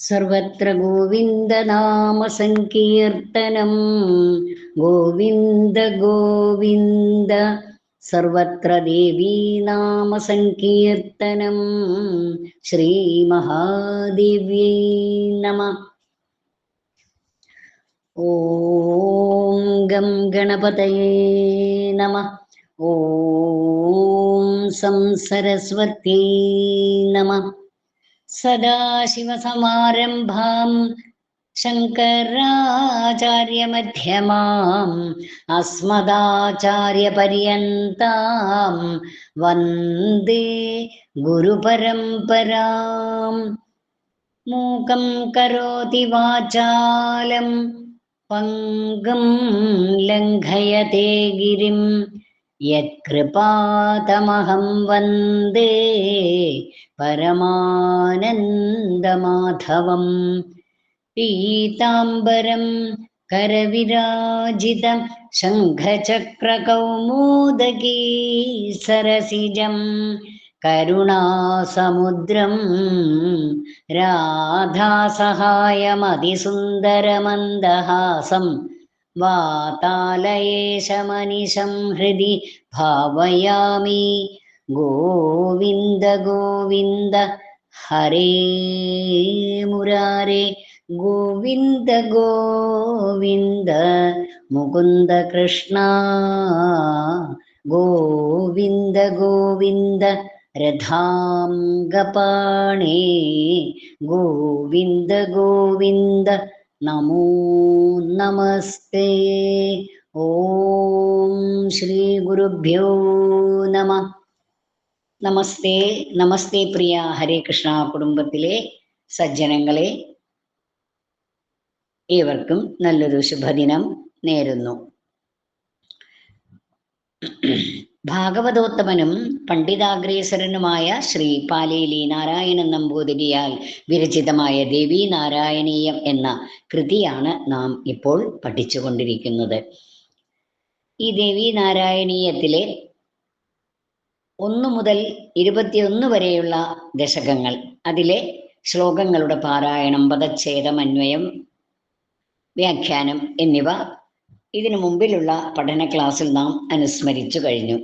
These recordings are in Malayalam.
സർവത്ര ഗോവിന്ദനാമസങ്കീർത്തനം ഗോവിന്ദ ഗോവിന്ദ സർവത്ര ദേവീനാമസങ്കീർത്തനം ശ്രീമഹാദേവ്യൈ നമ. ഓം ഗം ഗണപതയേ നമ. ഓം സംസരസ്വത്യൈ നമ. सदाशिवसमारम्भाम् शङ्कराचार्यमध्यमाम् अस्मदाचार्यपर्यन्ताम् वन्दे गुरुपरम्पराम् मूकम् करोति वाचालम् पङ्गम् लङ्घयते गिरिं यत्कृपातमहं वन्दे परमानन्दमाधवं पीताम्बरं करविराजितं शङ्खचक्रकौ मोदकीसरसिजं करुणासमुद्रं राधासहायमतिसुन्दरमन्दहासं वातालयेशमनिशं हृदि भावयामि। गोविन्द गोविन्द हरे मुरारे गोविन्द गोविन्द मुकुन्द कृष्णा गोविन्द गोविन्द रथाङ्गपाणे गोविन्द गोविन्द नमो नमस्ते ॐ श्रीगुरुभ्यो नमः നമസ്തേ നമസ്തേ പ്രിയ ഹരേ കൃഷ്ണ കുടുംബത്തിലെ സജ്ജനങ്ങളെ. ഏവർക്കും നല്ലൊരു ശുഭദിനം നേരുന്നു. ഭാഗവതോത്തമനും പണ്ഡിതാഗ്രേസരനുമായ ശ്രീ പാലേലി നാരായണൻ നമ്പൂതിരിയാൽ വിരചിതമായ ദേവി നാരായണീയം എന്ന കൃതിയാണ് നാം ഇപ്പോൾ പഠിച്ചുകൊണ്ടിരിക്കുന്നത്. ഈ ദേവി നാരായണീയത്തിലെ ഒന്ന് മുതൽ ഇരുപത്തിയൊന്ന് വരെയുള്ള ദശകങ്ങൾ. അതിലെ ശ്ലോകങ്ങളുടെ പാരായണം പദച്ഛേദം അന്വയം വ്യാഖ്യാനം എന്നിവ ഇതിനു മുമ്പിലുള്ള പഠന ക്ലാസ്സിൽ നാം അനുസ്മരിച്ചു കഴിഞ്ഞു.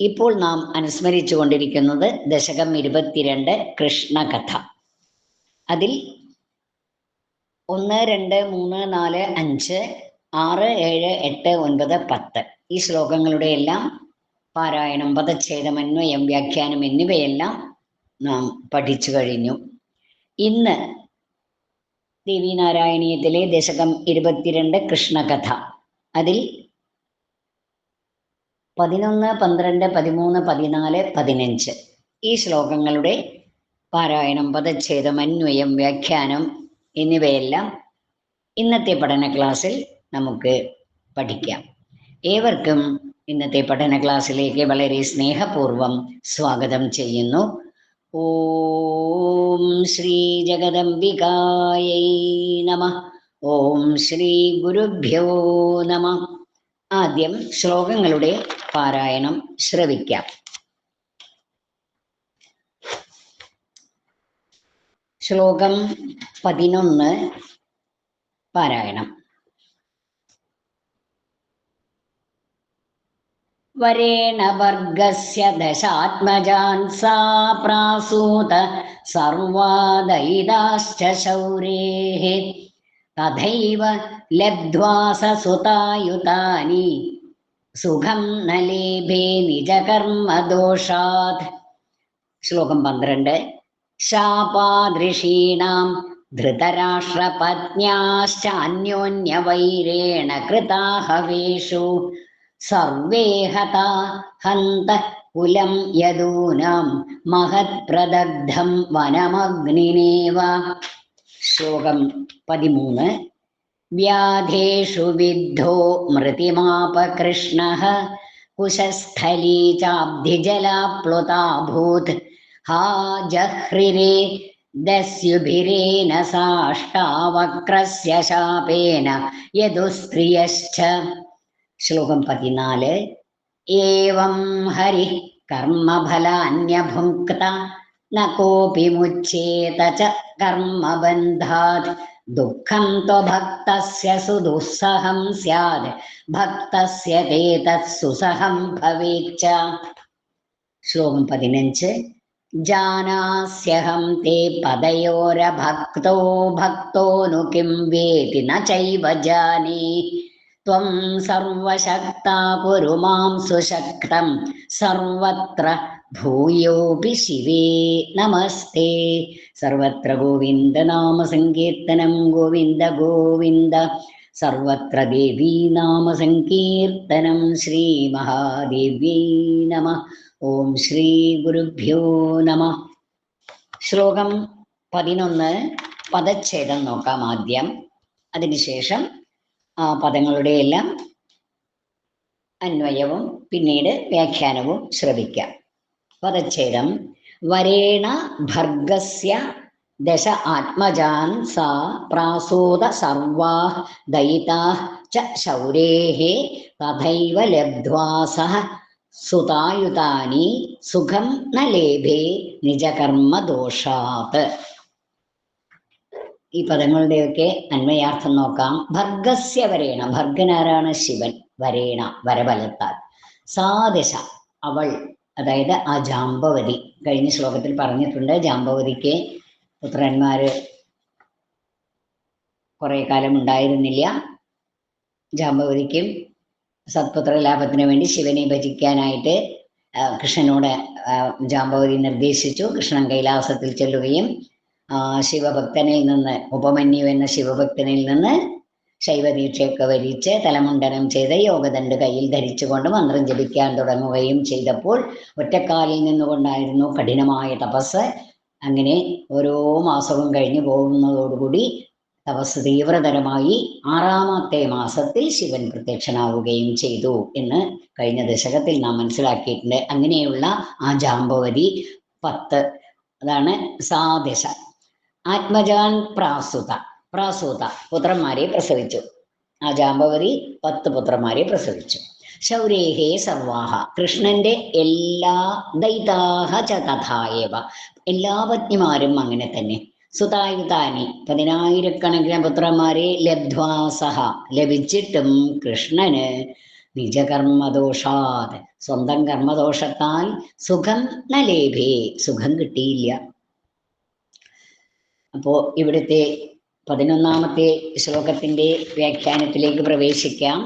ഇപ്പോൾ നാം അനുസ്മരിച്ചു കൊണ്ടിരിക്കുന്നത് ദശകം ഇരുപത്തിരണ്ട് കൃഷ്ണകഥ. അതിൽ ഒന്ന് രണ്ട് മൂന്ന് നാല് അഞ്ച് ആറ് ഏഴ് എട്ട് ഒൻപത് പത്ത് ഈ ശ്ലോകങ്ങളുടെ എല്ലാം പാരായണം പദച്ഛേദം അന്വയം വ്യാഖ്യാനം എന്നിവയെല്ലാം നാം പഠിച്ചു കഴിഞ്ഞു. ഇന്ന് ദേവീനാരായണീയത്തിലെ ദശകം ഇരുപത്തിരണ്ട് കൃഷ്ണകഥ. അതിൽ പതിനൊന്ന് പന്ത്രണ്ട് പതിമൂന്ന് പതിനാല് പതിനഞ്ച് ഈ ശ്ലോകങ്ങളുടെ പാരായണം പദച്ഛേദം അന്വയം വ്യാഖ്യാനം എന്നിവയെല്ലാം ഇന്നത്തെ പഠന ക്ലാസ്സിൽ നമുക്ക് പഠിക്കാം. ഏവർക്കും ഇന്നത്തെ പഠന ക്ലാസ്സിലേക്ക് വളരെ സ്നേഹപൂർവം സ്വാഗതം ചെയ്യുന്നു. ഓം ശ്രീ ജഗദംബികായൈ നമ. ഓം ശ്രീ ഗുരുഭ്യോ നമ. ആദ്യം ശ്ലോകങ്ങളുടെ പാരായണം ശ്രവിക്കാം. ശ്ലോകം പതിനൊന്ന് പാരായണം. വരേണ വർഗസ്യ ദശാത്മജാൻ സാ പ്രാസൂത സർവാദയിതാശ്ച ശൗരേः തഥൈവ ലബ്ധ്വാ സ സുതായുതാനി സുഖം നലേഭേ ലേഭേ നിജകർമ്മദോഷാത് ശ്ലോകം പന്ത്രണ്ട്. ശാപാദൃഷീണാം ധൃതരാഷ്ട്രപത്ന്യാശ്ചാന്യോന്യവൈരേണ കൃതാഹവേഷു. സർവേ ഹതാ ഹന്ത കുലം യദൂനാം മഹത്പ്രദഗ്ധം വനമഗ്നിനേവ ശ്ലോകം പതിമൂന്ന്. വ്യാധേഷു വിദ്ധോ മൃതിമാപകൃഷ്ണ കുശസ്ഥലീ ചാബ്ധിജലാപ്ലുതാഭൂത്. ഹാ ജഹ്രിരേ ദസ്യുഭിരേന സാഷ്ടാവക്രസ്യ ശാപേന യദുസ്ത്രിയശ്ച. ശ്ലോകം പതിനാല്. ഏവം ഹരി കർമ്മഫലാന്യഭുക്ത ന കോപി മുച്ഛേത ച കർമ്മബന്ധാത്. ദുഃഖം ത്വഭക്തസ്യ സുദുസ്സഹം സ്യാത് ഭക്തസ്യ തേ തത്സുസഹം ഭവേച്ച ശ്ലോകം പതിനഞ്ച്. ജാനാസ്യഹം തേ പദയോരഭക്തോ ഭക്തോ നു കിം വേതി ന ചൈവ ജാനേ. ത്വം सर्वशक्ता കുരു മാം സുശക്തം സർവത്ര ഭൂയോപി ശിവേ നമസ്തേ. സർവത്ര ഗോവിന്ദ നാമ സങ്കീർത്തനം ഗോവിന്ദ ഗോവിന്ദ. സർവത്ര ദേവീ നാമ സങ്കീർത്തനം ശ്രീ മഹാദേവ്യൈ നമ. ഓം ശ്രീ ഗുരുഭ്യോ നമ. ശ്ലോകം പതിനൊന്ന് പദച്ഛേദം നോക്കാം ആദ്യം. അതിനുശേഷം പദങ്ങളുടെ എല്ലാം അന്വയവും പിന്നീട് വ്യാഖ്യാനവും ശ്രവിക്കാം. പദച്ഛേദം വരേണ ഭർഗസ്യ ദശ ആത്മജാൻ സാ പ്രാസൂത സർവാ ദയിതാ ച ശൗരേ തഥൈവ ലബ്ധ്വാ സുതായുതാനി സുഖം ന ലേഭേ നിജകർമ്മദോഷാത്. ഈ പദങ്ങളുടെയൊക്കെ അന്വയാർത്ഥം നോക്കാം. ഭർഗസ്യ വരേണ. ഭർഗനാരാണ് ശിവൻ വരേണ. വരബലത്താൽ. സാദശ അവൾ അതായത് ആ ജാമ്പവതി കഴിഞ്ഞ ശ്ലോകത്തിൽ പറഞ്ഞിട്ടുണ്ട്. ജാമ്പവതിക്ക് പുത്രന്മാര് കുറെ കാലം ഉണ്ടായിരുന്നില്ല. ജാമ്പവതിക്കും സത്പുത്ര ലാഭത്തിന് വേണ്ടി ശിവനെ ഭജിക്കാനായിട്ട് കൃഷ്ണനോട് ജാമ്പവതി നിർദ്ദേശിച്ചു. കൃഷ്ണൻ കൈലാസത്തിൽ ചെല്ലുകയും ശിവഭക്തനിൽ നിന്ന് ഉപമന്യു എന്ന ശിവഭക്തനിൽ നിന്ന് ശൈവദീക്ഷയൊക്കെ വരിച്ച് തലമുണ്ടനം ചെയ്ത് യോഗദണ്ഡ് കയ്യിൽ ധരിച്ചുകൊണ്ട് മന്ത്രം ജപിക്കാൻ തുടങ്ങുകയും ചെയ്തപ്പോൾ ഒറ്റക്കാലിൽ നിന്നുകൊണ്ടായിരുന്നു കഠിനമായ തപസ്. അങ്ങനെ ഓരോ മാസവും കഴിഞ്ഞു പോകുന്നതോടുകൂടി തപസ് തീവ്രതരമായി ആറാമത്തെ മാസത്തിൽ ശിവൻ പ്രത്യക്ഷനാവുകയും ചെയ്തു എന്ന് കഴിഞ്ഞ ദശകത്തിൽ നാം മനസ്സിലാക്കിയിട്ടുണ്ട്. അങ്ങനെയുള്ള ആ ജാമ്പവതി പത്ത് അതാണ് സാദശ. ആത്മജാൻ പ്രാസുത പ്രാസൂത പുത്രന്മാരെ പ്രസവിച്ചു. ആ ജാമ്പവതി പത്ത് പുത്രന്മാരെ പ്രസവിച്ചു. ശൗരേഹേ സർവാഹ കൃഷ്ണന്റെ എല്ലാ ദൈതാഹ ച തഥായവ എല്ലാ പത്നിമാരും അങ്ങനെ തന്നെ. സുതായുതാനി പതിനായിരക്കണക്കിന് പുത്രന്മാരെ ലബ്ധ്വാസഹ ലഭിച്ചിട്ടും കൃഷ്ണന് നിജകർമ്മദോഷാത്. സ്വന്തം കർമ്മദോഷത്താൽ സുഖം നലേഭേ ലേഭേ സുഖം കിട്ടിയില്ല. അപ്പോ ഇവിടുത്തെ പതിനൊന്നാമത്തെ ശ്ലോകത്തിന്റെ വ്യാഖ്യാനത്തിലേക്ക് പ്രവേശിക്കാം.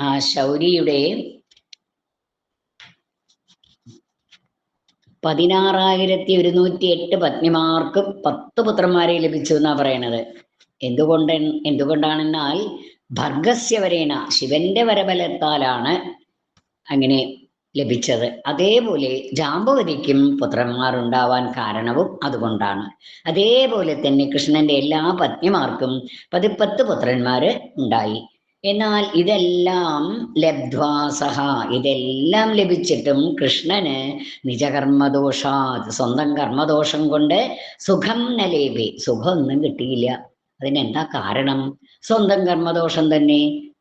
ആ ശൗരിയുടെ പതിനാറായിരത്തി ഒരുന്നൂറ്റി എട്ട് പത്നിമാർക്ക് പത്ത് പുത്രന്മാരെ ലഭിച്ചു എന്നാ പറയണത്. എന്തുകൊണ്ട് എന്തുകൊണ്ടാണെന്നാൽ ഭർഗസ്യ വരേണ ശിവന്റെ വരബലത്താലാണ് അങ്ങനെ ലഭിച്ചത്. അതേപോലെ ജാമ്പവതിക്കും പുത്രന്മാർ ഉണ്ടാവാൻ കാരണവും അതുകൊണ്ടാണ്. അതേപോലെ തന്നെ കൃഷ്ണന്റെ എല്ലാ പത്നിമാർക്കും പതിപ്പത്ത് പുത്രന്മാര് ഉണ്ടായി. എന്നാൽ ഇതെല്ലാം ലബ്ധ്വാസഹ ഇതെല്ലാം ലഭിച്ചിട്ടും കൃഷ്ണന് നിജകർമ്മദോഷാത് സ്വന്തം കർമ്മദോഷം കൊണ്ട് സുഖം നലേബി സുഖമൊന്നും കിട്ടിയില്ല. അതിനെന്താ കാരണം? സ്വന്തം കർമ്മദോഷം തന്നെ.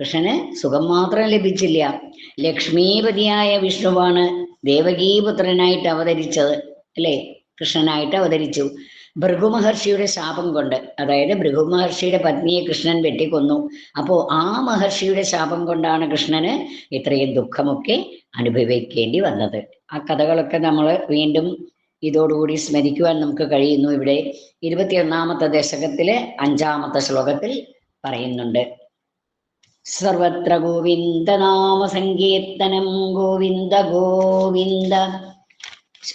കൃഷ്ണന് സുഖം മാത്രം ലഭിച്ചില്ല. ലക്ഷ്മീപതിയായ വിഷ്ണുവാണ് ദേവകീപുത്രനായിട്ട് അവതരിച്ചത്. അല്ലേ? കൃഷ്ണനായിട്ട് അവതരിച്ചു. ഭൃഗു മഹർഷിയുടെ ശാപം കൊണ്ട് അതായത് ഭൃഗു മഹർഷിയുടെ പത്നിയെ കൃഷ്ണൻ വെട്ടിക്കൊന്നു. അപ്പോ ആ മഹർഷിയുടെ ശാപം കൊണ്ടാണ് കൃഷ്ണന് ഇത്രയും ദുഃഖമൊക്കെ അനുഭവിക്കേണ്ടി വന്നത്. ആ കഥകളൊക്കെ നമ്മൾ വീണ്ടും ഇതോടുകൂടി സ്മരിക്കുവാൻ നമുക്ക് കഴിയുന്നു ഇവിടെ. ഇരുപത്തിയൊന്നാമത്തെ ദശകത്തിലെ അഞ്ചാമത്തെ ശ്ലോകത്തിൽ പറയുന്നുണ്ട്. സർവത്ര ഗോവിന്ദ നാമ സങ്കീർത്തനം ഗോവിന്ദ ഗോവിന്ദ.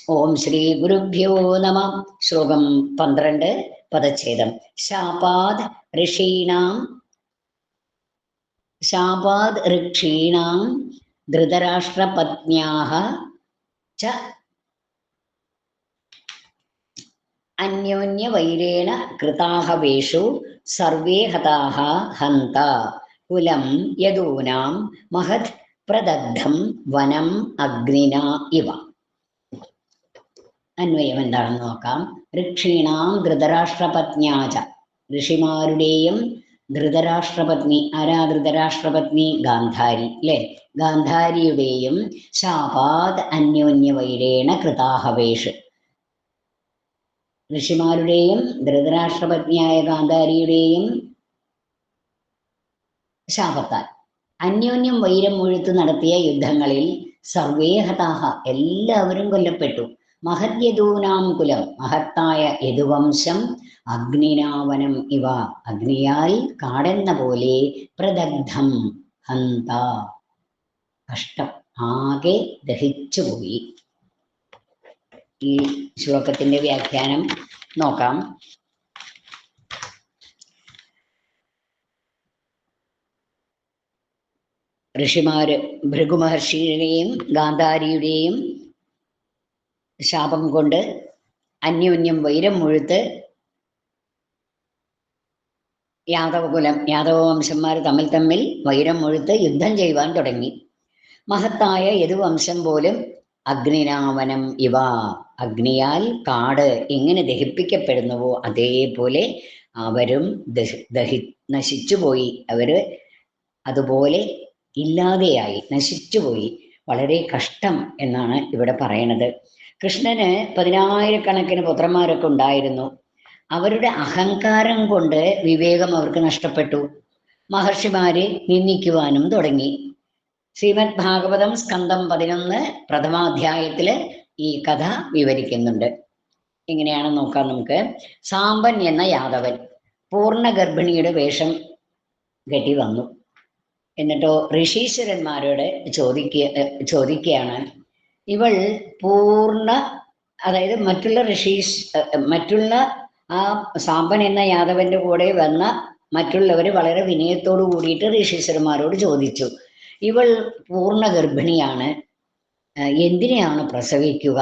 ഓം ശ്രീ ഗുരുഭ്യോ നമ. ശ്ലോകം പന്ത്രണ്ട് പദച്ഛേദം. ശാപാദ് ഋഷീണാം. ശാപാദ് ഋക്ഷീണാം ധൃതരാഷ്ട്രപത്ന്യാഹ. ച. അന്യോന്യവൈരേണ കൃതാഹവേഷു. സർവേ ഹതാഹ ഹന്ത. കുലം യദൂനാം മഹത് പ്രദഗ്ധം വനം അഗ്നിന ഇവ. അന്വയം എന്താണെന്ന് നോക്കാം. ഋക്ഷീണാം ധൃതരാഷ്ട്രപത്നിയാച ഋഷിമാരുടെയും ധൃതരാഷ്ട്രപത്നി ആരാ ധൃതരാഷ്ട്രപത്നി? ഗാന്ധാരി അല്ലെ ഗാന്ധാരിയുടെയും ശാപാത് അന്യോന്യവൈരേണ കൃതാഹവേഷ്. ഋഷിമാരുടെയും ധൃതരാഷ്ട്രപത്നിയായ ഗാന്ധാരിയുടെയും ശാപത്താൽ. അന്യോന്യം വൈരം മുഴുത്ത് നടത്തിയ യുദ്ധങ്ങളിൽ സർവേഹതാഹ എല്ലാവരും കൊല്ലപ്പെട്ടു. മഹദ്യദൂനാം കുലം മഹത്തായ യദുവംശം അഗ്നിനാവനം ഇവ അഗ്നിയാൽ കാടെന്ന പോലെ പ്രദഗ്ധം. ഹന്ത. കഷ്ടം. ആകെ ദഹിച്ചുപോയി ഈ ശ്ലോകത്തിന്റെ വ്യാഖ്യാനം നോക്കാം. ഋഷിമാര് ഭൃഗുമഹർഷിയുടെയും ഗാന്ധാരിയുടെയും ശാപം കൊണ്ട് അന്യോന്യം വൈരം മുഴുത്ത് യാദവകുലം യാദവ വംശന്മാർ തമ്മിൽ തമ്മിൽ വൈരം മുഴുത്ത് യുദ്ധം ചെയ്യുവാൻ തുടങ്ങി. മഹത്തായ യദുവംശം പോലും അഗ്നിനാവനം ഇവ. അഗ്നിയാൽ കാട് എങ്ങനെ ദഹിപ്പിക്കപ്പെടുന്നുവോ അതേപോലെ അവരും ദഹി ദഹി നശിച്ചുപോയി. അവർ അതുപോലെ ഇല്ലാതെയായി നശിച്ചുപോയി. വളരെ കഷ്ടം എന്നാണ് ഇവിടെ പറയണത്. കൃഷ്ണന് പതിനായിരക്കണക്കിന് പുത്രന്മാരൊക്കെ ഉണ്ടായിരുന്നു. അവരുടെ അഹങ്കാരം കൊണ്ട് വിവേകം അവർക്ക് നഷ്ടപ്പെട്ടു. മഹർഷിമാരെ നിന്ദിക്കുവാനും തുടങ്ങി. ശ്രീമദ് ഭാഗവതം സ്കന്ധം പതിനൊന്ന് പ്രഥമാധ്യായത്തിൽ ഈ കഥ വിവരിക്കുന്നുണ്ട്. എങ്ങനെയാണ് നോക്കാം നമുക്ക്. സാമ്പൻ എന്ന യാദവൻ പൂർണ ഗർഭിണിയുടെ വേഷം കെട്ടി വന്നു. എന്നിട്ടോ ഋഷീശ്വരന്മാരോട് ചോദിക്കുക ചോദിക്കുകയാണ് ഇവൾ പൂർണ അതായത് മറ്റുള്ള ഋഷീഷ് മറ്റുള്ള ആ സാമ്പൻ എന്ന യാദവന്റെ കൂടെ വന്ന മറ്റുള്ളവർ വളരെ വിനയത്തോടു കൂടിയിട്ട് ഋഷീശ്വരന്മാരോട് ചോദിച്ചു. ഇവൾ പൂർണ ഗർഭിണിയാണ്. എന്തിനെയാണ് പ്രസവിക്കുക?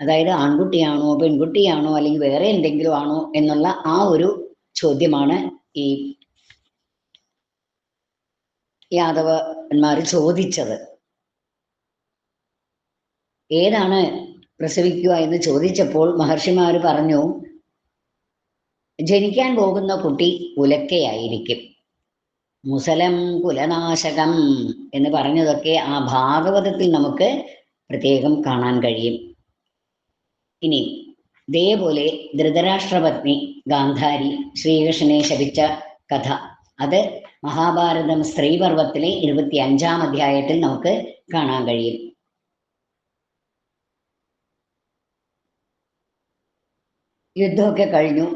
അതായത് ആൺകുട്ടിയാണോ പെൺകുട്ടിയാണോ അല്ലെങ്കിൽ വേറെ എന്തെങ്കിലും ആണോ എന്നുള്ള ആ ഒരു ചോദ്യമാണ് ഈ യാദവന്മാർ ചോദിച്ചത്. ഏതാണ് പ്രസവിക്കുക എന്ന് ചോദിച്ചപ്പോൾ മഹർഷിമാർ പറഞ്ഞു ജനിക്കാൻ പോകുന്ന കുട്ടി ഉലക്കയായിരിക്കും. മുസലം കുലനാശകം എന്ന് പറഞ്ഞതൊക്കെ ആ ഭാഗവതത്തിൽ നമുക്ക് പ്രത്യേകം കാണാൻ കഴിയും. ഇനി ഇതേപോലെ ധൃതരാഷ്ട്രപത്നി ഗാന്ധാരി ശ്രീകൃഷ്ണനെ ശപിച്ച കഥ. അത് മഹാഭാരതം സ്ത്രീപർവത്തിലെ ഇരുപത്തി അഞ്ചാം അധ്യായത്തിൽ നമുക്ക് കാണാൻ കഴിയും. യുദ്ധമൊക്കെ കഴിഞ്ഞു.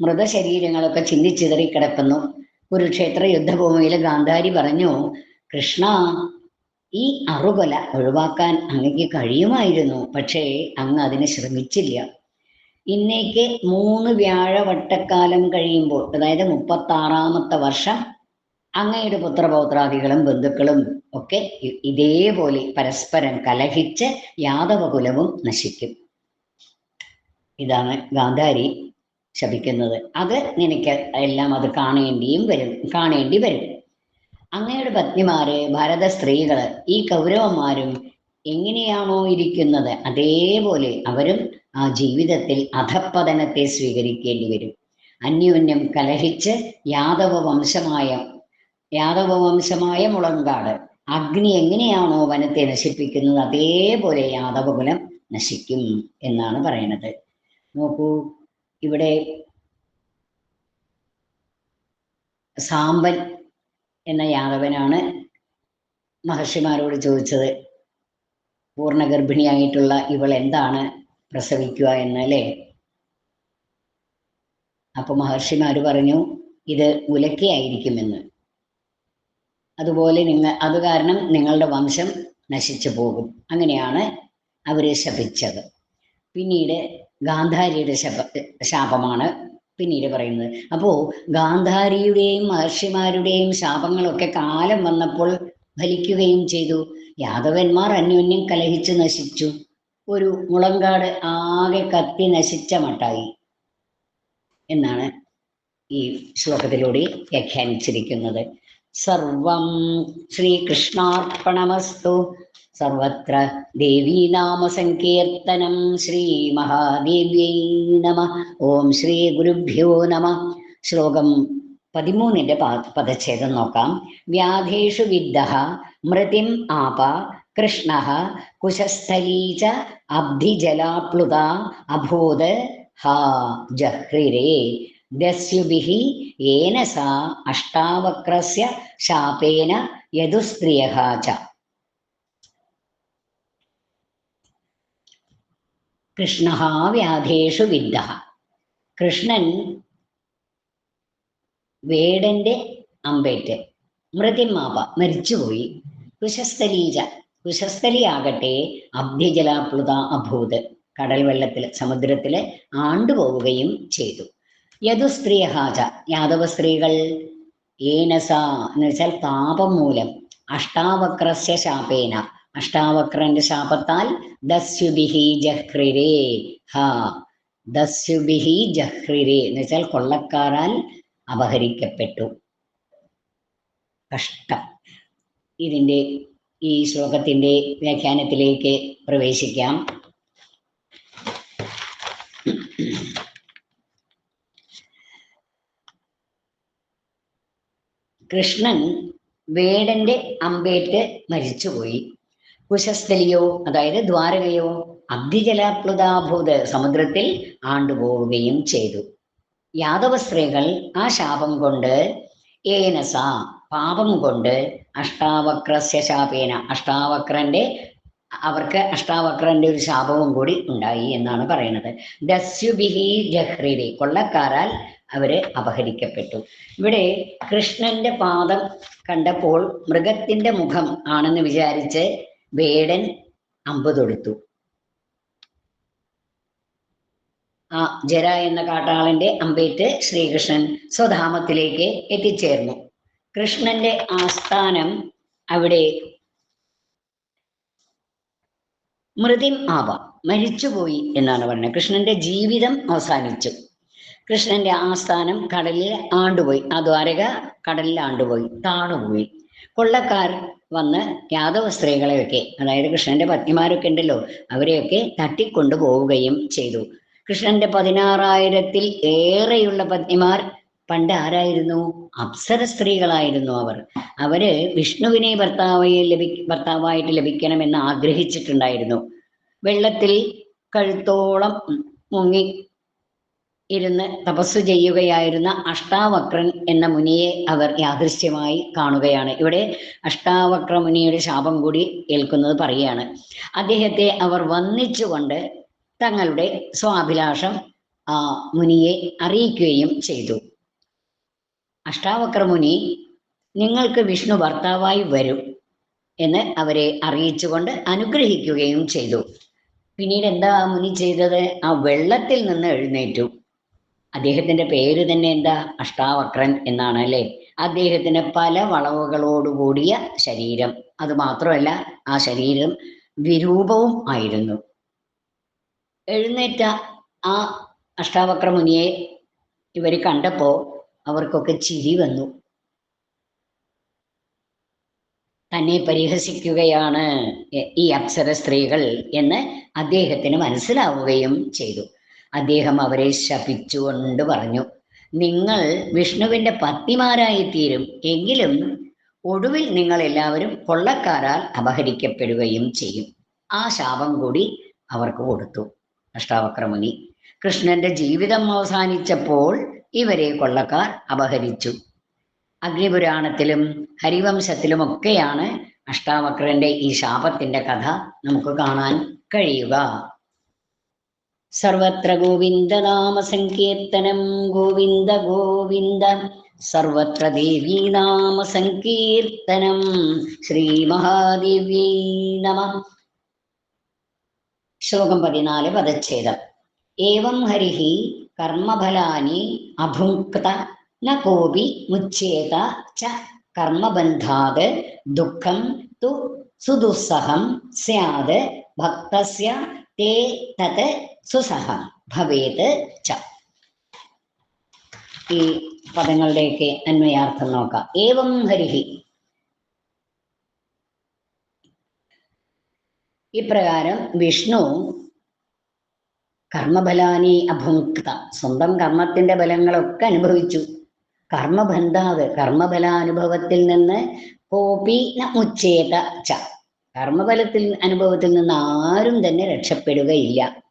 മൃതശരീരങ്ങളൊക്കെ ചിന്തിച്ചിതറി കിടക്കുന്നു. കുരുക്ഷേത്ര യുദ്ധഭൂമിയിൽ ഗാന്ധാരി പറഞ്ഞു കൃഷ്ണ ഈ അറുകൊല ഒഴിവാക്കാൻ അങ്ങക്ക് കഴിയുമായിരുന്നു. പക്ഷേ അങ്ങ് അതിന് ശ്രമിച്ചില്ല. ഇന്നേക്ക് മൂന്ന് വ്യാഴവട്ടക്കാലം കഴിയുമ്പോൾ അതായത് മുപ്പത്തി ആറാമത്തെ വർഷം അങ്ങയുടെ പുത്രപൗത്രാദികളും ബന്ധുക്കളും ഒക്കെ ഇതേപോലെ പരസ്പരം കലഹിച്ച് യാദവകുലവും നശിക്കും. ഇതാണ് ഗാന്ധാരി ശപിക്കുന്നത്. അത് നിനക്ക് എല്ലാം അത് കാണേണ്ടിയും വരും കാണേണ്ടി വരും. അങ്ങയുടെ പത്നിമാര് ഭാരത സ്ത്രീകൾ ഈ കൗരവന്മാരും എങ്ങനെയാണോ ഇരിക്കുന്നത് അതേപോലെ അവരും ആ ജീവിതത്തിൽ അധപ്പതനത്തെ സ്വീകരിക്കേണ്ടി വരും. അന്യോന്യം കലഹിച്ച് യാദവ വംശമായ യാദവ വംശമായ മുളങ്കാട്. അഗ്നി എങ്ങനെയാണോ വനത്തെ നശിപ്പിക്കുന്നത് അതേപോലെ യാദവകുലം നശിക്കും എന്നാണ് പറയുന്നത്. നോക്കൂ ഇവിടെ സാമ്പൻ എന്ന യാദവനാണ് മഹർഷിമാരോട് ചോദിച്ചത് പൂർണഗർഭിണിയായിട്ടുള്ള ഇവൾ എന്താണ്? പ്രസവിക്കുക എന്നല്ലേ അപ്പൊ മഹർഷിമാര് പറഞ്ഞു ഇത് ഉലക്കയായിരിക്കുമെന്ന്. അതുപോലെ നിങ്ങൾ അത് കാരണം നിങ്ങളുടെ വംശം നശിച്ചു പോകും. അങ്ങനെയാണ് അവരെ ശപിച്ചത്. പിന്നീട് ഗാന്ധാരിയുടെ ശപ ശാപമാണ് പിന്നീട് പറയുന്നത്. അപ്പോ ഗാന്ധാരിയുടെയും മഹർഷിമാരുടെയും ശാപങ്ങളൊക്കെ കാലം വന്നപ്പോൾ ഫലിക്കുകയും ചെയ്തു. യാദവന്മാർ അന്യോന്യം കലഹിച്ച് നശിച്ചു. ഒരു മുളങ്കാട് ആകെ കത്തി നശിച്ച മട്ടായി എന്നാണ് ഈ ശ്ലോകത്തിലൂടെ വ്യാഖ്യാനിച്ചിരിക്കുന്നത്. സർവം ശ്രീകൃഷ്ണാർപ്പണമസ്തു. സർവത്ര ദേവീനാമസങ്കീർത്തനം ശ്രീ മഹാദേവ്യൈ നമ. ഓം ശ്രീ ഗുരുഭ്യോ നമ. ശ്ലോകം പതിമൂന്നിന്റെ പദച്ഛേദം നോക്കാം. വ്യാധേഷു വിദ്ദ മൃതിം ആപ കൃഷ്ണ കുശസ്ഥലീ ച അബ്ധിജലാപ്ലുത അഭൂത് ഹാ ജഹ്രിരേ ദസ്യുഭിः येन सा അഷ്ടാവക്രസ്യ ശാപേന യദുസ്ത്രിയഃ ച കൃഷ്ണ വ്യാധേഷു വിദ്ധ കൃഷ്ണൻ വേടന്റെ അമ്പേറ്റ് മൃതിമാപ മരിച്ചുപോയി കുശസ്ഥലീജ കുശസ്ഥലിയാകട്ടെ അബ്ധിജലാപ്ലുത അഭൂത്. കടൽ വെള്ളത്തിൽ സമുദ്രത്തിൽ ആണ്ടുപോവുകയും ചെയ്തു. യതു സ്ത്രീഹാച യാദവ സ്ത്രീകൾ ഏനസ എന്ന് വെച്ചാൽ പാപം മൂലം അഷ്ടാവക്രസ്യ ശാപേന. അഷ്ടാവക്രന്റെ ശാപത്താൽ ദസ്യുബിഹി ജഹ്രിരേ. ഹ. ദസ്യുബിഹി ജഹ്രിരേ എന്ന് വെച്ചാൽ കൊള്ളക്കാരാൽ അപഹരിക്കപ്പെട്ടു. കഷ്ടം. ഇതിന്റെ ഈ ശ്ലോകത്തിന്റെ വ്യാഖ്യാനത്തിലേക്ക് പ്രവേശിക്കാം. കൃഷ്ണൻ വേടന്റെ അമ്പേറ്റ് മരിച്ചുപോയി. കുശസ്ഥലിയോ അതായത് ദ്വാരകയോ അബ്ധിജലാപ്ലുതാഭൂത് സമുദ്രത്തിൽ ആണ്ടുപോവുകയും ചെയ്തു. യാദവ സ്ത്രീകൾ ആ ശാപം കൊണ്ട് ഏനസ പാപം കൊണ്ട് അഷ്ടാവക്രസ്യ ശാപേന. അഷ്ടാവക്രന്റെ അവർക്ക് അഷ്ടാവക്രന്റെ ഒരു ശാപവും കൂടി ഉണ്ടായി എന്നാണ് പറയുന്നത്. ദസ്യുബിഹി ജഹ്രിരി കൊള്ളക്കാരാൽ അവർ അപഹരിക്കപ്പെട്ടു. ഇവിടെ കൃഷ്ണന്റെ പാദം കണ്ടപ്പോൾ മൃഗത്തിന്റെ മുഖം ആണെന്ന് വിചാരിച്ച് വേടൻ അമ്പ് തൊടുത്തു. ആ ജര എന്ന കാട്ടാളന്റെ അമ്പേറ്റ് ശ്രീകൃഷ്ണൻ സ്വധാമത്തിലേക്ക് എത്തിച്ചേർന്നു. കൃഷ്ണന്റെ ആസ്ഥാനം അവിടെ മൃതിം ആവാം. മരിച്ചുപോയി എന്നാണ് പറയുന്നത് കൃഷ്ണന്റെ ജീവിതം അവസാനിച്ചു. കൃഷ്ണന്റെ ആസ്ഥാനം കടലിൽ ആണ്ടുപോയി. ആ ദ്വാരക കടലിൽ ആണ്ടുപോയി. താണുപോയി. കൊള്ളക്കാർ വന്ന് യാദവ സ്ത്രീകളെയൊക്കെ അതായത് കൃഷ്ണന്റെ പത്നിമാരൊക്കെ ഉണ്ടല്ലോ അവരെയൊക്കെ തട്ടിക്കൊണ്ടു പോവുകയും ചെയ്തു. കൃഷ്ണന്റെ പതിനാറായിരത്തിൽ ഏറെയുള്ള പത്നിമാർ പണ്ട് ആരായിരുന്നു? അപ്സര സ്ത്രീകളായിരുന്നു അവർ. അവർ വിഷ്ണുവിനെ ഭർത്താവായി ലഭി ഭർത്താവായിട്ട് ലഭിക്കണമെന്ന് ആഗ്രഹിച്ചിട്ടുണ്ടായിരുന്നു. വെള്ളത്തിൽ കഴുത്തോളം മുങ്ങി ഇരുന്ന് തപസ് ചെയ്യുകയായിരുന്ന അഷ്ടാവക്രൻ എന്ന മുനിയെ അവർ യാദൃശ്യമായി കാണുകയാണ്. ഇവിടെ അഷ്ടാവക്ര മുനിയുടെ ശാപം കൂടി ഏൽക്കുന്നത് പറയുകയാണ്. അദ്ദേഹത്തെ അവർ വന്നിച്ചുകൊണ്ട് തങ്ങളുടെ സ്വാഭിലാഷം ആ മുനിയെ അറിയിക്കുകയും ചെയ്തു. അഷ്ടാവക്ര മുനി നിങ്ങൾക്ക് വിഷ്ണു ഭർത്താവായി വരും എന്ന് അവരെ അറിയിച്ചുകൊണ്ട് അനുഗ്രഹിക്കുകയും ചെയ്തു. പിന്നീട് എന്താ മുനി ചെയ്തത്? ആ വെള്ളത്തിൽ നിന്ന് എഴുന്നേറ്റു. അദ്ദേഹത്തിന്റെ പേര് തന്നെ എന്താ? അഷ്ടാവക്രൻ എന്നാണ് അല്ലെ? അദ്ദേഹത്തിന് പല വളവുകളോടുകൂടിയ ശരീരം. അത് മാത്രമല്ല ആ ശരീരം വിരൂപവും ആയിരുന്നു. എഴുന്നേറ്റ ആ അഷ്ടാവക്ര മുനിയെ ഇവർ കണ്ടപ്പോ അവർക്കൊക്കെ ചിരി വന്നു. തന്നെ പരിഹസിക്കുകയാണ് ഈ അപ്സര സ്ത്രീകൾ എന്ന് അദ്ദേഹത്തിന് മനസ്സിലാവുകയും ചെയ്തു. അദ്ദേഹം അവരെ ശപിച്ചുകൊണ്ട് പറഞ്ഞു നിങ്ങൾ വിഷ്ണുവിന്റെ പത്നിമാരായി തീരും എങ്കിലും ഒടുവിൽ നിങ്ങൾ എല്ലാവരും കൊള്ളക്കാരാൽ അപഹരിക്കപ്പെടുകയും ചെയ്യും. ആ ശാപം കൂടി അവർക്ക് കൊടുത്തു. അഷ്ടാവക്രമുനി കൃഷ്ണന്റെ ജീവിതം അവസാനിച്ചപ്പോൾ ഇവരെ കൊള്ളക്കാർ അപഹരിച്ചു. അഗ്നിപുരാണത്തിലും ഹരിവംശത്തിലുമൊക്കെയാണ് അഷ്ടാവക്രന്റെ ഈ ശാപത്തിന്റെ കഥ നമുക്ക് കാണാൻ കഴിയുക. സർവത്ര ഗോവിന്ദ നാമ സങ്കീർത്തനം ഗോവിന്ദ ഗോവിന്ദ. സർവത്ര ദേവീ നാമ സങ്കീർത്തനം ശ്രീ മഹാദേവി നമ. ശ്ലോകം പതിനാല് പദച്ഛേദം. ഏവം ഹരിഹി കർമ്മഫലാനി അഭുങ്ക്ത ന കോപി ച കർമ്മബന്ധാത് ദുഃഖം തു സുദുസ്സഹം സ്യാത് ഭക്തസ്യ തേ തത് സുസഹം ഭവേത് ച. ഈ പദങ്ങളുടെയൊക്കെ അന്വയാർത്ഥം നോക്കാം. ഏവം ഹരിഹി. ഇപ്രകാരം വിഷ്ണു കർമ്മഫലാനി അഭുക്ത സ്വന്തം കർമ്മത്തിന്റെ ഫലങ്ങളൊക്കെ അനുഭവിച്ചു. കർമ്മബന്ധാത് കർമ്മഫലാനുഭവത്തിൽ നിന്ന് കോപി ന ച. കർമ്മഫലത്തിൽ അനുഭവത്തിൽ നിന്ന് ആരും തന്നെ രക്ഷപ്പെടുകയില്ല.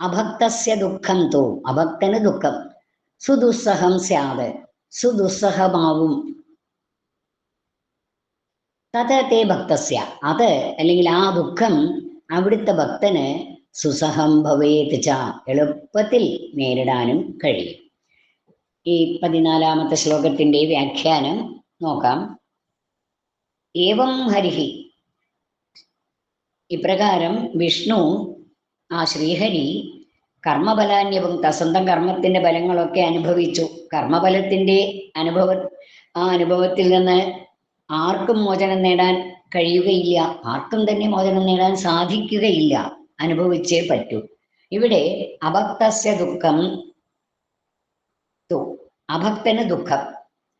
അഭക്തസ്യ ദുഃഖം തോ അഭക്തന് ദുഃഖം. സുദുസ്സഹം സ്യാത് സുദുസ്സഹമാവും. തത് തേ ഭക്തസ്യ. അത് അല്ലെങ്കിൽ ആ ദുഃഖം അവിടുത്തെ ഭക്തന് സുസഹം ഭവേത് ച എളുപ്പത്തിൽ നേരിടാനും കഴിയും. ഈ പതിനാലാമത്തെ ശ്ലോകത്തിന്റെ വ്യാഖ്യാനം നോക്കാം. ഏവം ഹരിഹി. ഇപ്രകാരം വിഷ്ണു ആ ശ്രീഹരി കർമ്മഫലാന്യവും സ്വന്തം കർമ്മത്തിന്റെ ഫലങ്ങളൊക്കെ അനുഭവിച്ചു. കർമ്മബലത്തിന്റെ അനുഭവ ആ അനുഭവത്തിൽ നിന്ന് ആർക്കും മോചനം നേടാൻ കഴിയുകയില്ല. ആർക്കും തന്നെ മോചനം നേടാൻ സാധിക്കുകയില്ല. അനുഭവിച്ചേ പറ്റൂ. ഇവിടെ അഭക്തസ്യ ദുഃഖം അഭക്തന് ദുഃഖം.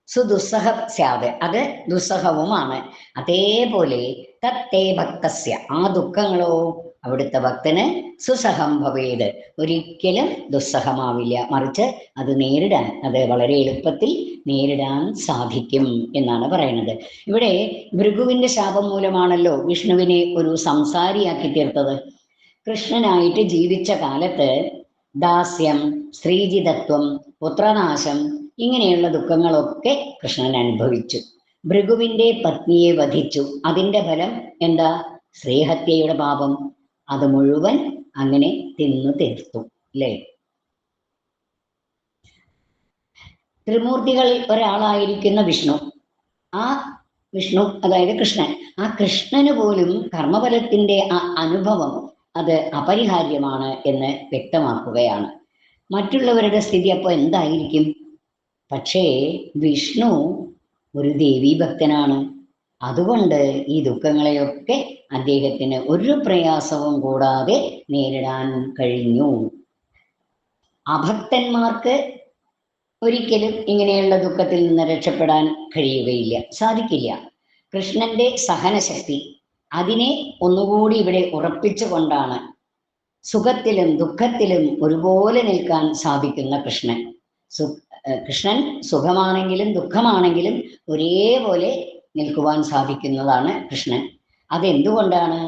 സുദുസ്സഹ സ്യാത് അത് ദുസ്സഹവുമാണ്. അതേപോലെ തത്തേ ഭക്തസ്യ. ആ ദുഃഖങ്ങളോ അവിടുത്തെ ഭക്തന് സുസഹം ഭവേത്. ഒരിക്കലും ദുസ്സഹമാവില്ല. മറിച്ച് അത് നേരിടാൻ അത് വളരെ എളുപ്പത്തിൽ നേരിടാൻ സാധിക്കും എന്നാണ് പറയുന്നത്. ഇവിടെ ഭൃഗുവിന്റെ ശാപം മൂലമാണല്ലോ വിഷ്ണുവിനെ ഒരു സംസാരിയാക്കി തീർത്തത്. കൃഷ്ണനായിട്ട് ജീവിച്ച കാലത്ത് ദാസ്യം സ്ത്രീജിതത്വം പുത്രനാശം ഇങ്ങനെയുള്ള ദുഃഖങ്ങളൊക്കെ കൃഷ്ണൻ അനുഭവിച്ചു. ഭൃഗുവിന്റെ പത്നിയെ വധിച്ചു. അതിന്റെ ഫലം എന്താ? ശ്രീഹത്യയുടെ പാപം. അത് മുഴുവൻ അങ്ങനെ തിന്നു തീർത്തു അല്ലേ? ത്രിമൂർത്തികളിൽ ഒരാളായിരിക്കുന്ന വിഷ്ണു. ആ വിഷ്ണു അതായത് കൃഷ്ണൻ ആ കൃഷ്ണന് പോലും കർമ്മഫലത്തിന്റെ ആ അനുഭവം അത് അപരിഹാര്യമാണ് എന്ന് വ്യക്തമാക്കുകയാണ്. മറ്റുള്ളവരുടെ സ്ഥിതി അപ്പോൾ എന്തായിരിക്കും? പക്ഷേ വിഷ്ണു ഒരു ദേവീ ഭക്തനാണ്. അതുകൊണ്ട് ഈ ദുഃഖങ്ങളെയൊക്കെ അദ്ദേഹത്തിന് ഒരു പ്രയാസവും കൂടാതെ നേരിടാൻ കഴിഞ്ഞു. അഭക്തന്മാർക്ക് ഒരിക്കലും ഇങ്ങനെയുള്ള ദുഃഖത്തിൽ നിന്ന് രക്ഷപ്പെടാൻ കഴിയുകയില്ല സാധിക്കില്ല. കൃഷ്ണന്റെ സഹനശക്തി അതിനെ ഒന്നുകൂടി ഇവിടെ ഉറപ്പിച്ചുകൊണ്ടാണ് സുഖത്തിലും ദുഃഖത്തിലും ഒരുപോലെ നിൽക്കാൻ സാധിക്കുന്ന കൃഷ്ണൻ. സു കൃഷ്ണൻ സുഖമാണെങ്കിലും ദുഃഖമാണെങ്കിലും ഒരേപോലെ നിൽക്കുവാൻ സാധിക്കുന്നതാണ് കൃഷ്ണൻ. അതെന്തുകൊണ്ടാണ്?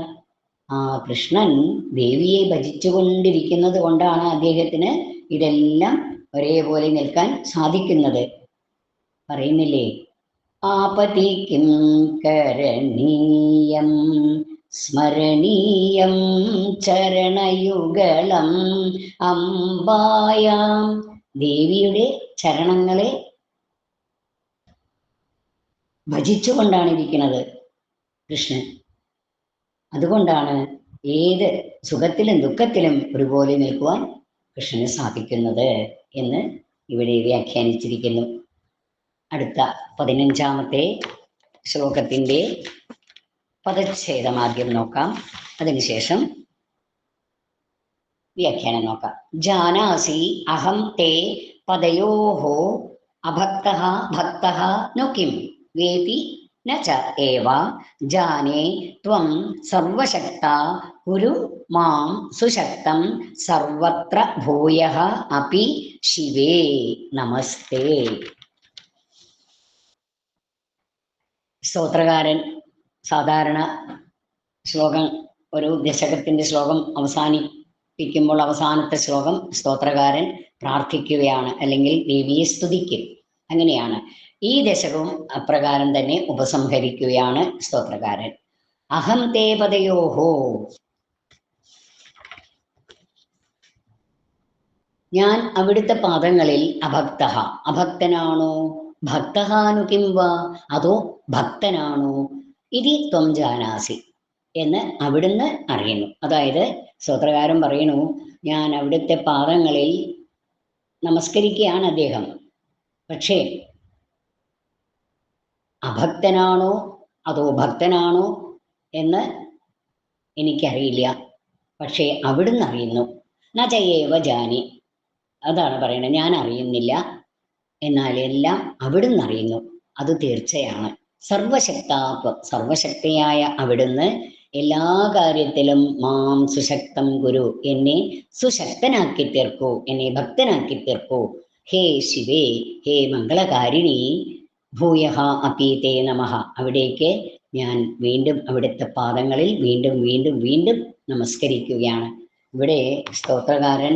ആ കൃഷ്ണൻ ദേവിയെ ഭജിച്ചുകൊണ്ടിരിക്കുന്നത് കൊണ്ടാണ് അദ്ദേഹത്തിന് ഇതെല്ലാം ഒരേപോലെ നിൽക്കാൻ സാധിക്കുന്നത്. പറയുന്നില്ലേ? ആപതി കിം കരണീയം സ്മരണീയം ചരണയുഗളം. അംബായാം ദേവിയുടെ ചരണങ്ങളെ ഭജിച്ചുകൊണ്ടാണ് ഇരിക്കുന്നത് കൃഷ്ണൻ. അതുകൊണ്ടാണ് ഏത് സുഖത്തിലും ദുഃഖത്തിലും ഒരുപോലെ നിൽക്കുവാൻ കൃഷ്ണന് സാധിക്കുന്നത് എന്ന് ഇവിടെ വ്യാഖ്യാനിച്ചിരിക്കുന്നു. അടുത്ത പതിനഞ്ചാമത്തെ ശ്ലോകത്തിന്റെ പദച്ഛേദം ആദ്യം നോക്കാം അതിനുശേഷം വ്യാഖ്യാനം നോക്കാം. ജാനാസി അഹം തേ പദയോഹോ അഭക്ത ഭക്ത നു കിം വേതി ന ജാനേ ത്വം സർവശക്ത കുരു മാം സുശക്തം സർവത്ര ഭൂയ അപി ശിവേ നമസ്തേ. സ്തോത്രകാരൻ. സാധാരണ ശ്ലോകം ഒരു ദശകത്തിന്റെ ശ്ലോകം അവസാനിപ്പിക്കുമ്പോൾ അവസാനത്തെ ശ്ലോകം സ്തോത്രകാരൻ പ്രാർത്ഥിക്കുകയാണ് അല്ലെങ്കിൽ ദേവിയെ സ്തുതിക്കും. അങ്ങനെയാണ്. ഈ ദശകവും അപ്രകാരം തന്നെ ഉപസംഹരിക്കുകയാണ് സ്തോത്രകാരൻ. അഹം പദയോഹോ ഞാൻ അവിടുത്തെ പാദങ്ങളിൽ അഭക്ത അഭക്തനാണോ? ഭക്തഹാനു കിം വാ അതോ ഭക്തനാണോ? ഇതി ത്വം ജാനാസി എന്ന് അവിടുന്ന് അറിയുന്നു. അതായത് സ്വത്രകാരൻ പറയുന്നു ഞാൻ അവിടുത്തെ പാദങ്ങളിൽ നമസ്കരിക്കുകയാണ് അദ്ദേഹം. പക്ഷേ അഭക്തനാണോ? അതോ ഭക്തനാണോ? എന്ന് എനിക്കറിയില്ല. പക്ഷേ അവിടുന്ന് അറിയുന്നു. നജയേവ ജാനി. അതാണ് പറയുന്നത്. ഞാൻ അറിയുന്നില്ല. എന്നാൽ എല്ലാം അവിടുന്ന് അറിയുന്നു. അത് തീർച്ചയാണ്. സർവശക്താത്വം സർവശക്തിയായ അവിടുന്ന് എല്ലാ കാര്യത്തിലും മാം സുശക്തം ഗുരു എന്നെ സുശക്തനാക്കി തീർക്കൂ എന്നെ ഭക്തനാക്കി തീർക്കൂ. ഹേ ശിവേ ഹേ മംഗളകാരിണി. ഭൂയഹ അപീതേ നമ. അവിടേക്ക് ഞാൻ വീണ്ടും അവിടുത്തെ പാദങ്ങളിൽ വീണ്ടും വീണ്ടും വീണ്ടും നമസ്കരിക്കുകയാണ്. ഇവിടെ സ്തോത്രകാരൻ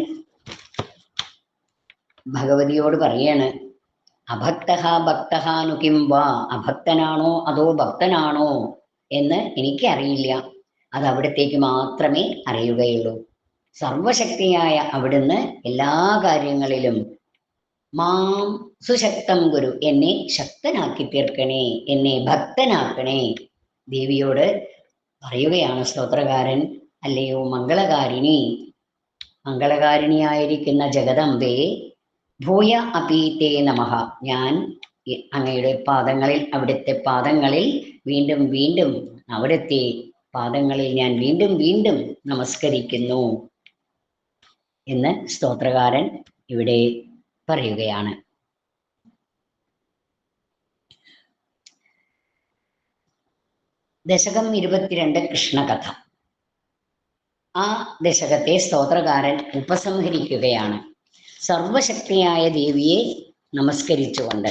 ഭഗവതിയോട് പറയാണ് അഭക്തഹ ഭക്തഹ നുകിം വാ. അഭക്തനാണോ അതോ ഭക്തനാണോ എന്ന് എനിക്കറിയില്ല അത് അവിടത്തേക്ക് മാത്രമേ അറിയുകയുള്ളൂ. സർവശക്തിയായ അവിടുന്ന് എല്ലാ കാര്യങ്ങളിലും മാം സുശക്തം ഗുരു എന്നെ ശക്തനാക്കി തീർക്കണേ എന്നെ ഭക്തനാക്കണേ. ദേവിയോട് പറയുകയാണ് സ്തോത്രകാരൻ അല്ലയോ മംഗളകാരിണി മംഗളകാരിണിയായിരിക്കുന്ന ജഗദമ്പേ ഭൂയ അപീതേ നമഹ ഞാൻ അങ്ങയുടെ പാദങ്ങളിൽ അവിടുത്തെ പാദങ്ങളിൽ വീണ്ടും വീണ്ടും അവിടുത്തെ പാദങ്ങളിൽ ഞാൻ വീണ്ടും വീണ്ടും നമസ്കരിക്കുന്നു എന്ന് സ്തോത്രകാരൻ ഇവിടെ പറയുകയാണ്. ദശകം ഇരുപത്തിരണ്ട് കൃഷ്ണകഥ. ആ ദശകത്തെ സ്തോത്രകാരൻ ഉപസംഹരിക്കുകയാണ്. സർവശക്തിയായ ദേവിയെ നമസ്കരിച്ചുകൊണ്ട്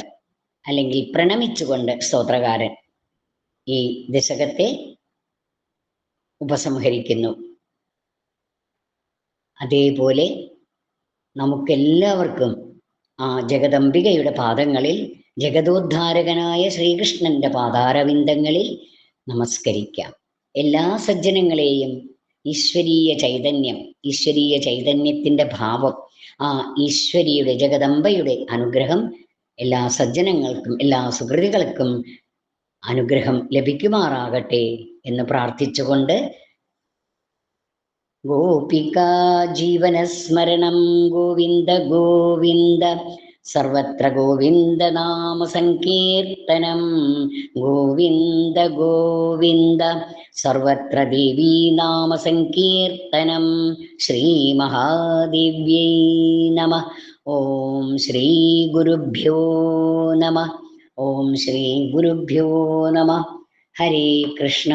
അല്ലെങ്കിൽ പ്രണമിച്ചുകൊണ്ട് സ്തോത്രകാരൻ ഈ ദശകത്തെ ഉപസംഹരിക്കുന്നു. അതേപോലെ നമുക്കെല്ലാവർക്കും ആ ജഗദംബികയുടെ പാദങ്ങളിൽ ജഗതോദ്ധാരകനായ ശ്രീകൃഷ്ണന്റെ പാതാരവിന്ദങ്ങളിൽ നമസ്കരിക്കാം. എല്ലാ സജ്ജനങ്ങളെയും ഈശ്വരീയ ചൈതന്യം ഈശ്വരീയ ചൈതന്യത്തിന്റെ ഭാവം ആ ഈശ്വരിയുടെ ജഗദംബയുടെ അനുഗ്രഹം എല്ലാ സജ്ജനങ്ങൾക്കും എല്ലാ സുഹൃതികൾക്കും അനുഗ്രഹം ലഭിക്കുമാറാകട്ടെ എന്ന് പ്രാർത്ഥിച്ചുകൊണ്ട് ഗോപികാ ജീവനസ്മരണം ഗോവിന്ദ ഗോവിന്ദ സർവത്ര ഗോവിന്ദ നാമ സങ്കീർത്തനം ഗോവിന്ദ ഗോവിന്ദ സർവത്ര ദേവീ നാമ സങ്കീർത്തനം ശ്രീ മഹാദേവ്യൈ നമ. ഓം ശ്രീ ഗുരുഭ്യോ നമ. ഓം ശ്രീ ഗുരുഭ്യോ നമ. ഹരേ കൃഷ്ണ.